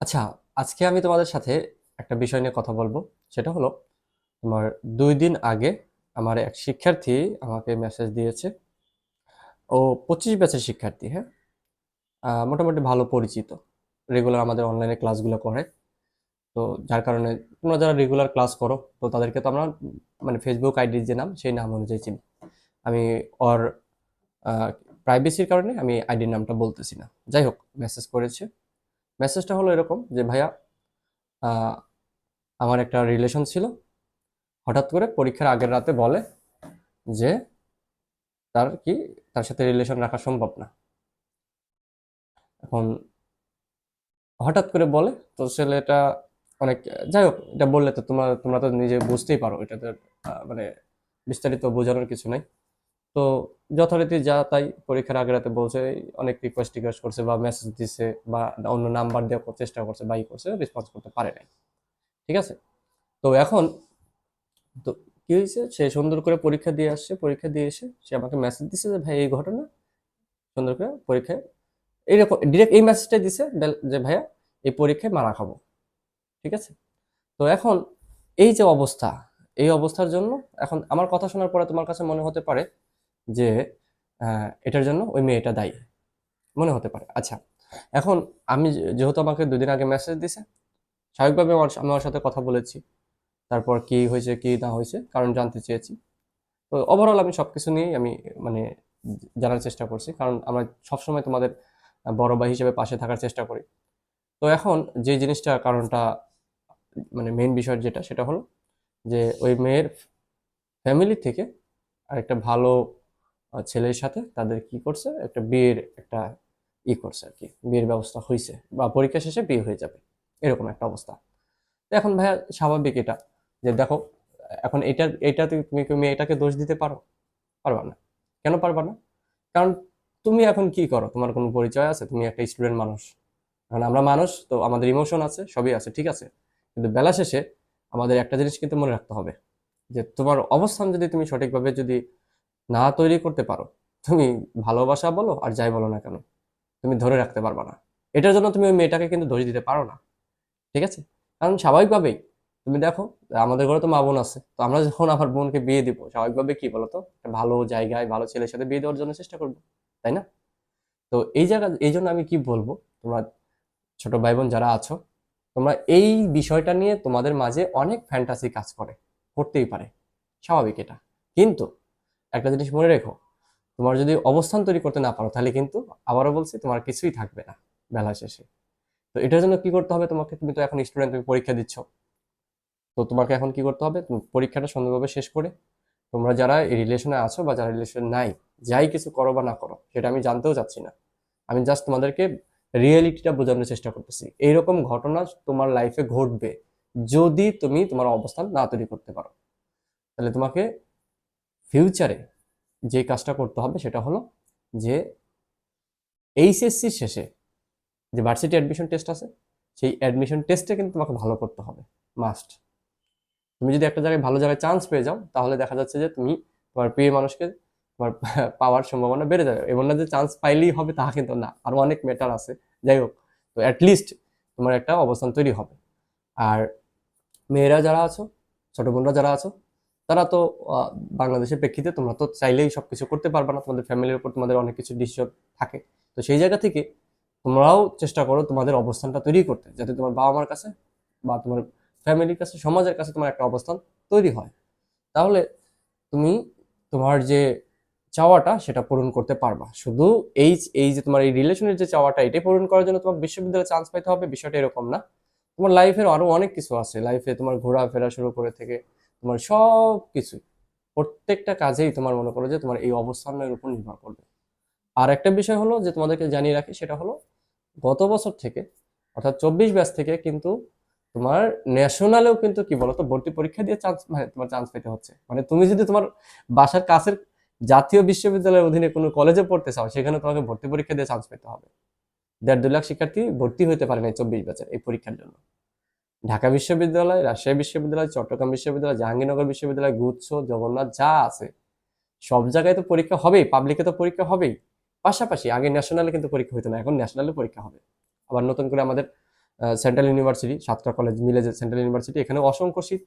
আচ্ছা আজকে আমি তোমাদের সাথে একটা বিষয় নিয়ে কথা বলব। সেটা হলো, তোমার দুই দিন আগে আমার এক শিক্ষার্থী আমাকে মেসেজ দিয়েছে। ও পঁচিশ ব্যাচের শিক্ষার্থী হ্যাঁ? মোটামুটি ভালো পরিচিত। রেগুলার আমাদের অনলাইনে ক্লাসগুলো করে। তো যার কারণে, তোমরা যারা রেগুলার ক্লাস করো, তো তাদেরকে তো আমরা মানে ফেসবুক আইডির যে নাম, সেই নাম অনুযায়ী চিনি। আমি ওর প্রাইভেসির কারণে আমি আইডির নামটা বলতেছি না। যাই হোক মেসেজ করেছে। মেসেজটা হলো এরকম যে ভাইয়া আমার একটা রিলেশন ছিল। হঠাৎ করে পরীক্ষার আগের রাতে বলে যে তার কি তার সাথে রিলেশন রাখা সম্ভব না। এখন হঠাৎ করে বলে তো ছেলেটা অনেক যাই হোক এটা বললে তো তোমরা তোমরা তো নিজে বুঝতেই পারো। এটাতে আহ, মানে বিস্তারিত বোঝানোর কিছু নাই। তো যথারীতি যা তাই পরীক্ষার আগের রাতে বলছে, অনেক রিকোয়েস্ট টিকোয়েস্ট করছে বা মেসেজ দিছে বা অন্য নাম্বার দেওয়ার চেষ্টা করছে বাই করছে রেসপন্স করতে পারে নাই। ঠিক আছে? তো এখন তো কি হয়েছে? সে সুন্দর করে পরীক্ষা দিয়ে আসছে, পরীক্ষা দিয়ে এসে সে আমাকে মেসেজ দিছে যে, ভাই, এই ঘটনা। সুন্দর করে পরীক্ষায় এইরকম ডিরেক্ট এই মেসেজটাই দিছে যে ভাইয়া, এই পরীক্ষায় মারা খাব। ঠিক আছে? তো এখন এই যে অবস্থা, এই অবস্থার জন্য এখন আমার কথা শোনার পরে তোমার কাছে মনে হতে পারে যে এটার জন্য ওই মেয়েটা দায়ী। মনে হতে পারে। আচ্ছা এখন আমি যেহেতু আমাকে দুদিন আগে মেসেজ দিছে স্বাভাবিকভাবে আমার আমি ওর সাথে কথা বলেছি। তারপর কি হয়েছে কি না হয়েছে কারণ জানতে চেয়েছি। তো ওভারঅল আমি সব কিছু নিয়েই আমি মানে জানার চেষ্টা করছি। কারণ আমরা সবসময় তোমাদের বড় ভাই হিসেবে পাশে থাকার চেষ্টা করি। তো এখন যে জিনিসটা কারণটা মানে মেইন বিষয় যেটা সেটা হলো যে ওই মেয়ের ফ্যামিলি থেকে আরেকটা ভালো আহ, ছেলের সাথে তাদের কি করছে? একটা বিয়ের একটা ই করছে আর কি। বিয়ের ব্যবস্থা হয়েছে বা পরীক্ষা শেষে বিয়ে হয়ে যাবে। এরকম একটা অবস্থা। এখন ভাইয়া স্বাভাবিক এটা যে দেখো, এখন এটা এটাতে তুমি তুমি এটাকে দোষ দিতে পারো? পারবা না। কেন পারবা না? কারণ তুমি এখন কি করো? তোমার কোনো পরিচয় আছে? তুমি একটা স্টুডেন্ট মানুষ। কারণ আমরা মানুষ, তো আমাদের ইমোশন আছে, সবই আছে, ঠিক আছে? কিন্তু বেলা শেষে আমাদের একটা জিনিস কিন্তু মনে রাখতে হবে যে তোমার অবস্থান যদি তুমি সঠিকভাবে যদি না তৈরি করতে পারো। তুমি ভালোবাসা বলো আর যাই বলো না কেন, তুমি ধরে রাখতে পারবা না। এটার জন্য তুমি ওই মেয়েটাকে কিন্তু দোষ দিতে পারো না, ঠিক আছে? কারণ স্বাভাবিকভাবেই, তুমি দেখো, আমাদের ঘরে তো মা বোন আছে, তো আমরা যখন আমার বোনকে বিয়ে দিব স্বাভাবিকভাবে কি বলতো? ভালো জায়গায়, ভালো ছেলের সাথে বিয়ে দেওয়ার জন্য চেষ্টা করব, তাই না? তো এই জায়গা, এই জন্য আমি কি বলব, তোমরা ছোট ভাই বোন যারা আছো, তোমরা এই বিষয়টা নিয়ে তোমাদের মাঝে অনেক ফ্যান্টাসি কাজ করে, করতেই পারে, স্বাভাবিক এটা। কিন্তু একটা জিনিস মনে রেখো, তোমার যদি অবস্থান তৈরি করতে না পারো, তাহলে কিন্তু আবারও বলছি তোমার কিছুই থাকবে না বেলা শেষে। তো এটার জন্য কি করতে হবে তোমাকে? তুমি তো এখন স্টুডেন্ট তুমি পরীক্ষা দিচ্ছ। তো তোমাকে এখন কি করতে হবে? তুমি পরীক্ষাটা সুন্দরভাবে শেষ করে তোমরা যারা এই রিলেশনে আছো বা যারা রিলেশন নাই, যাই কিছু করো বা না করো, সেটা আমি জানতেও চাচ্ছি না। আমি জাস্ট তোমাদেরকে রিয়েলিটিটা বোঝানোর চেষ্টা করতেছি। এইরকম ঘটনা তোমার লাইফে ঘটবে যদি তুমি তোমার অবস্থান না তৈরি করতে পারো। তাহলে তোমাকে ফিউচারে যে কাজটা করতে হবে সেটা হলো যে এইচএসসি শেষে যে ভার্সিটি অ্যাডমিশন টেস্ট আছে, সেই অ্যাডমিশন টেস্টে কিন্তু তোমাকে ভালো করতে হবে মাস্ট তুমি যদি একটা জায়গায় ভালো জায়গায় চান্স পেয়ে যাও, তাহলে দেখা যাচ্ছে যে তুমি তোমার প্রিয় মানুষকে তোমার পাওয়ার সম্ভাবনা বেড়ে যাবে। এবং না যে চান্স পাইলেই হবে তা কিন্তু না, আরও অনেক ম্যাটার আছে। যাই হোক, তো অ্যাটলিস্ট তোমার একটা অবস্থান তৈরি হবে। আর মেয়েরা যারা আছো, ছোট বোনরা যারা আছো তারা তো বাংলাদেশের প্রেক্ষিতে তোমরা তো চাইলেই সবকিছু করতে পারবে না, তোমাদের ফ্যামিলির উপর তোমাদের অনেক কিছু ডিসিশন থাকে। তো সেই জায়গা থেকে তোমরাও চেষ্টা করো তোমাদের অবস্থানটা তৈরি করতে, যাতে তোমার বাবা মার কাছে বা তোমার ফ্যামিলির কাছে, সমাজের কাছে তোমার একটা অবস্থান তৈরি হয়। তাহলে তুমি তোমার যে চাওয়াটা, সেটা পূরণ করতে পারবা। শুধু এই এই যে তোমার এই রিলেশনের যে চাওয়াটা, এটাই পূরণ করার জন্য তোমার বিশ্ববিদ্যালয়ে চান্স পাইতে হবে, বিষয়টা এরকম না। তোমার লাইফের আরও অনেক কিছু আছে। লাইফে তোমার ঘোরাফেরা শুরু করে থেকে তোমার সব কিছু প্রত্যেকটা কাজেই তোমার মনে করো যে তোমার এই অবস্থানের উপর নির্ভর করবে। আর একটা বিষয় হলো যে তোমাদেরকে জানিয়ে রাখি, সেটা হলো গত বছর থেকে, অর্থাৎ চব্বিশ ব্যাচ থেকে কিন্তু তোমার ন্যাশনালেও কিন্তু কি বলতো, ভর্তি পরীক্ষা দিয়ে চান্স মানে তোমার চান্স পেতে হচ্ছে। মানে তুমি যদি তোমার বাসার কাছের জাতীয় বিশ্ববিদ্যালয়ের অধীনে কোনো কলেজে পড়তে চাও, সেখানে তোমাকে ভর্তি পরীক্ষা দিয়ে চান্স পেতে হবে। দেড় দু লাখ শিক্ষার্থী ভর্তি হতে পারে না চব্বিশ ব্যাচের এই পরীক্ষার জন্য। ঢাকা বিশ্ববিদ্যালয়, রাজশাহী বিশ্ববিদ্যালয়, চট্টগ্রাম বিশ্ববিদ্যালয়, জাহাঙ্গীরনগর বিশ্ববিদ্যালয়, গুচ্ছ, জগন্নাথ, যা আছে। সব জায়গায় তো পরীক্ষা হবেই পাবলিকে তো পরীক্ষা হবেই। পাশাপাশি আগে ন্যাশনালে কিন্তু পরীক্ষা হতো না, এখন ন্যাশনালে পরীক্ষা হবে। আবার নতুন করে আমাদের সেন্ট্রাল ইউনিভার্সিটি সাতটা কলেজ মিলে যে সেন্ট্রাল ইউনিভার্সিটি এখানে অসংখ্য সিট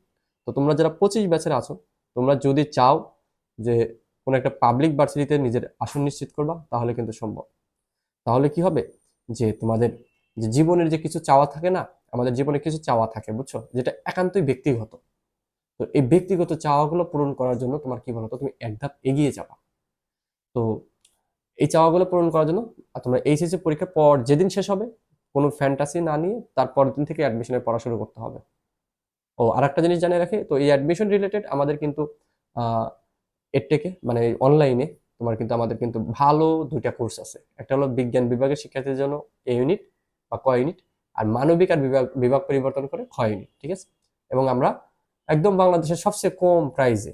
তো তোমরা যারা পঁচিশ ব্যাচের আছো, তোমরা যদি চাও যে কোনো একটা পাবলিক ভার্সিটিতে নিজের আসন নিশ্চিত করবা, তাহলে কিন্তু সম্ভব। তাহলে কি হবে? যে তোমাদের যে জীবনের যে কিছু চাওয়া থাকে না আমাদের জীবনে কিছু চাওয়া থাকে, বুঝছ? যেটা একান্তই ব্যক্তিগত। তো এই ব্যক্তিগত চাওয়াগুলো পূরণ করার জন্য তোমার কি বলতো? তুমি এক ধাপ এগিয়ে যাবা। তো এই চাওয়াগুলো পূরণ করার জন্য তোমরা এইচএসসি পরীক্ষার পর যেদিন শেষ হবে, কোনো ফ্যান্টাসি না নিয়ে তারপরের দিন থেকে অ্যাডমিশনের পড়া শুরু করতে হবে। ও আর একটা জিনিস জানিয়ে রাখি, তো এই অ্যাডমিশন রিলেটেড আমাদের কিন্তু এডটেকে মানে অনলাইনে তোমার কিন্তু, আমাদের কিন্তু ভালো দুইটা কোর্স আছে। একটা হলো বিজ্ঞান বিভাগের শিক্ষার্থীদের জন্য এ ইউনিট বা ক ইউনিট আর মানবিক আর বিভাগ বিভাগ পরিবর্তন করে ইউনিট ঠিক আছে? এবং আমরা একদম বাংলাদেশের সবচেয়ে কম প্রাইজে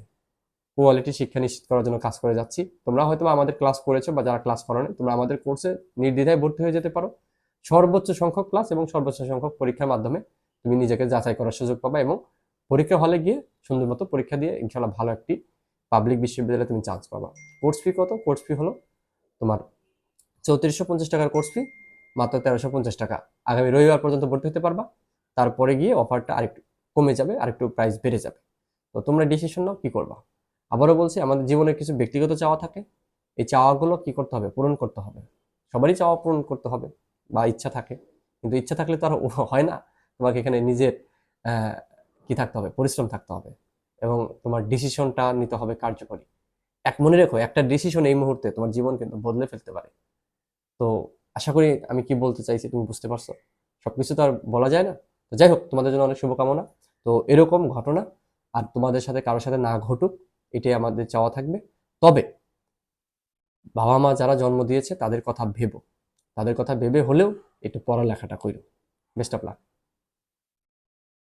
কোয়ালিটি শিক্ষা নিশ্চিত করার জন্য কাজ করে যাচ্ছি। তোমরা হয়তো আমাদের ক্লাস করেছ বা যারা ক্লাস করো তোমরা আমাদের কোর্সে নির্দ্বিধায় ভর্তি হয়ে যেতে পারো। সর্বোচ্চ সংখ্যক ক্লাস এবং সর্বোচ্চ সংখ্যক পরীক্ষার মাধ্যমে তুমি নিজেকে যাচাই করার সুযোগ পাবে এবং পরীক্ষা হলে গিয়ে সুন্দর মতো পরীক্ষা দিয়ে ইনশাল্লাহ ভালো একটি পাবলিক বিশ্ববিদ্যালয়ে তুমি চান্স পাবা। কোর্স ফি কত? কোর্স ফি হলো তোমার চৌত্রিশশো পঞ্চাশ টাকার কোর্স ফি মাত্র তেরোশো পঞ্চাশ টাকা। আগামী রবিবার পর্যন্ত ভর্তি হতে পারবা। তারপরে গিয়ে অফারটা আরেকটু কমে যাবে, আরেকটু প্রাইস বেড়ে যাবে। তো তোমরা ডিসিশন নাও কি করবা। আবারও বলছি, আমাদের জীবনে কিছু ব্যক্তিগত চাওয়া থাকে। এই চাওয়াগুলো কি করতে হবে? পূরণ করতে হবে। সবারই চাওয়া পূরণ করতে হবে বা ইচ্ছা থাকে। কিন্তু ইচ্ছা থাকলে তো আর হয় না। তোমাকে এখানে নিজের কি থাকতে হবে? পরিশ্রম থাকতে হবে। এবং তোমার ডিসিশনটা নিতে হবে কার্যকরী। এক, মনে রেখো, একটা ডিসিশন এই মুহূর্তে তোমার জীবন কিন্তু বদলে ফেলতে পারে। তো আশা করি আমি কি বলতে চাইছি তুমি বুঝতে পারছ। সবকিছু তো আর বলা যায় না। তো যাই হোক, তোমাদের জন্য অনেক শুভকামনা। তো এরকম ঘটনা আর তোমাদের সাথে কারোর সাথে না ঘটুক, এটাই আমাদের চাওয়া থাকবে। তবে বাবা মা যারা জন্ম দিয়েছে, তাদের কথা ভেবো। তাদের কথা ভেবে হলেও একটু পড়ালেখাটা করো। Best of luck